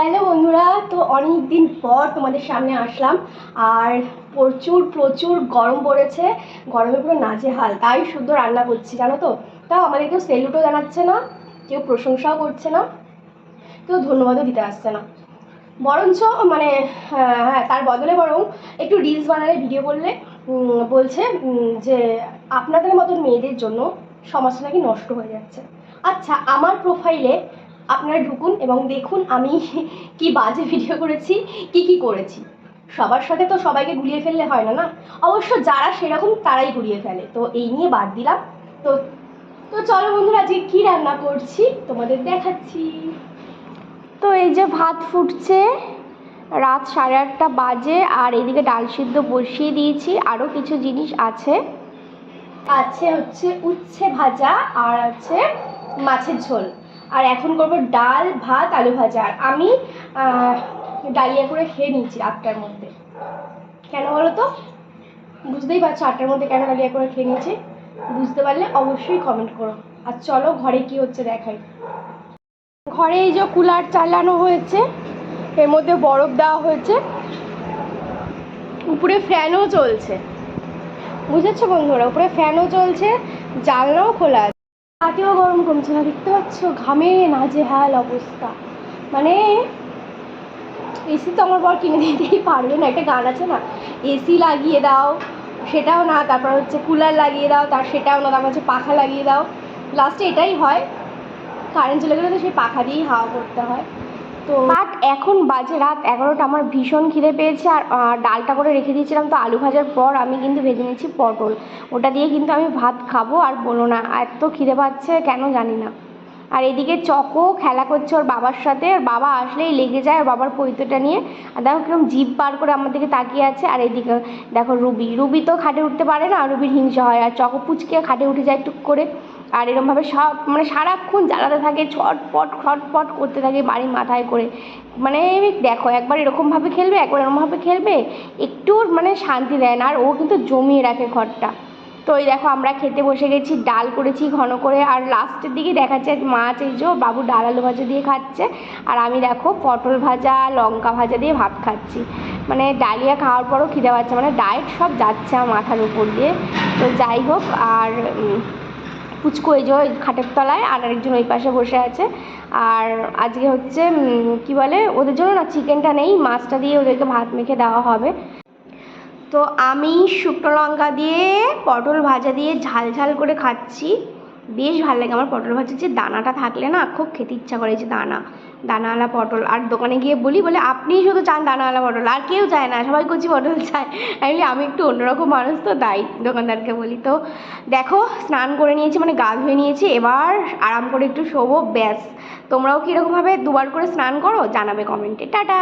Hello বন্ধুরা, তো অনেক দিন পর তোমাদের সামনে আসলাম, আর প্রচুর প্রচুর গরম পড়েছে, গরমে পুরো নাজেহাল, তাই শুদ্ধ রান্না করছি, জানো তো? তাও আমাদের কেউ সেলুটও জানাচ্ছে না, কেউ প্রশংসাও করছে না, কেউ ধন্যবাদও দিতে আসছে না। বরঞ্চ মানে হ্যাঁ তার বদলে বরং একটু রিলস বানালে ভিডিও করলে বলছে যে আপনাদের মতন মেয়েদের জন্য সমাজটা নাকি নষ্ট হয়ে যাচ্ছে। আচ্ছা আমার প্রোফাইলে আপনারা ঢুকুন এবং দেখুন আমি কি বাজে ভিডিও করেছি, কি কি করেছি। সবার সাথে তো সবাইকে গুলিয়ে ফেললে হয় না না? অবশ্য যারা সেরকম তারাই গুলিয়ে ফেলে। তো এই নিয়ে বাদ দিলাম। তো তো চলো বন্ধুরা, আজকে কী রান্না করছি? তোমাদের দেখাচ্ছি। তো এই যে ভাত ফুটছে, রাত সাড়ে আটটা বাজে, আর এদিকে ডাল সিদ্ধ বসিয়ে দিয়েছি। আরও কিছু জিনিস আছে। আছে হচ্ছে উচ্ছে ভাজা, আর আছে মাছের ঝোল। আর এখন করব ডাল, ভাত, আলু ভাজা। আর আমি ডালিয়া করে খেয়ে নিয়েছি আটটার মধ্যে। কেন বলো তো? বুঝতেই পারছ আটটার মধ্যে কেন ডালিয়া করে খেয়ে নিয়েছি? বুঝতে পারলে অবশ্যই কমেন্ট করো। আর চলো ঘরে কি হচ্ছে দেখাই। ঘরে এই যে কুলার চালানো হয়েছে, এর মধ্যে বরফ দেওয়া হয়েছে। উপরে ফ্যানও চলছে। বুঝেছ বন্ধুরা? উপরে ফ্যানও চলছে, জানলাও খোলা আছে। তাতেও গরম কমছে না, দেখতে পাচ্ছ? ঘামে না নাজেহাল অবস্থা। মানে এসি তো আমার বর কিনে দিতেই পারবে না, একটা গান আছে না? এসি লাগিয়ে দাও, সেটাও না, তারপর হচ্ছে কুলার লাগিয়ে দাও, তার সেটাও না, তারপর হচ্ছে পাখা লাগিয়ে দাও। লাস্টে এটাই হয় কারেন্ট চলে গেলে তো সেই পাখা দিয়েই হাওয়া করতে হয়। তো বাট এখন বাজে রাত এগারোটা, আমার ভীষণ খিদে পেয়েছে আর ডালটা করে রেখে দিয়েছিলাম তো আলু ভাজার পর আমি কিন্তু ভেজে নিচ্ছি পটল। ওটা দিয়ে কিন্তু আমি ভাত খাব আর বলো না, এত খিদে পাচ্ছে কেন জানি না। আর এদিকে চকো খেলা করছে ওর বাবার সাথে আর বাবা আসলেই লেগে যায় ওর বাবার পৈতটা নিয়ে। আর দেখো কীরকম জিভ বার করে আমার দিকে তাকিয়ে আছে, আর এদিকে দেখো রুবি রুবি তো খাটে উঠতে পারে না, রুবির হিংসা হয়। আর চকো পুচকে খাটে উঠে যায় টুক করে। আর এরমভাবে সব মানে সারাক্ষণ জ্বালাতে থাকে, ছটপট খটপট করতে থাকে বাড়ির মাথায় করে। মানে দেখো, একবার এরকমভাবে খেলবে, একবার এরকমভাবে খেলবে, একটু মানে শান্তি দেয় না। আর ও কিন্তু জমিয়ে রাখে ঘরটা। তো এই দেখো, আমরা খেতে বসে গেছি, ডাল করেছি ঘন করে। আর লাস্টের দিকে দেখাচ্ছে মাছ, এই যে বাবু ডাল আলু ভাজা দিয়ে খাচ্ছে। আর আমি দেখো, পটল ভাজা, লঙ্কা ভাজা দিয়ে ভাত খাচ্ছি। মানে ডালিয়া খাওয়ার পরও খিদে পাচ্ছে মানে ডায়েট সব যাচ্ছে আমার মাথার উপর দিয়ে। তো যাই হোক, আর পুচকু এই যে ওই খাটের তলায় আর আরেকজন ওই পাশে বসে আছে। আর আজকে হচ্ছে কি বলে, ওদের জন্য না চিকেনটা নেই, মাছটা দিয়ে ওদেরকে ভাত মেখে দেওয়া হবে। তো আমি শুকনো লঙ্কা দিয়ে পটল ভাজা দিয়ে ঝাল ঝাল করে খাচ্ছি। বেশ ভালো লাগে আমার পটল ভাজার যে দানাটা থাকলে না, খুব খেতে ইচ্ছা করে যে দানা। দানাওয়ালা পটল। আর দোকানে গিয়ে বলি বলে আপনিই শুধু চান দানাওয়ালা পটল আর কেউ চায় না সবাই কচি পটল চায়। আমি বলি, আমি একটু অন্যরকম মানুষ তো তাই। দোকানদারকে বলি তো দেখো স্নান করে নিয়েছি মানে গা ধুয়ে নিয়েছি এবার আরাম করে একটু শোবো ব্যাস। তোমরাও কীরকমভাবে দুবার করে স্নান করো জানাবে কমেন্টে। টাটা!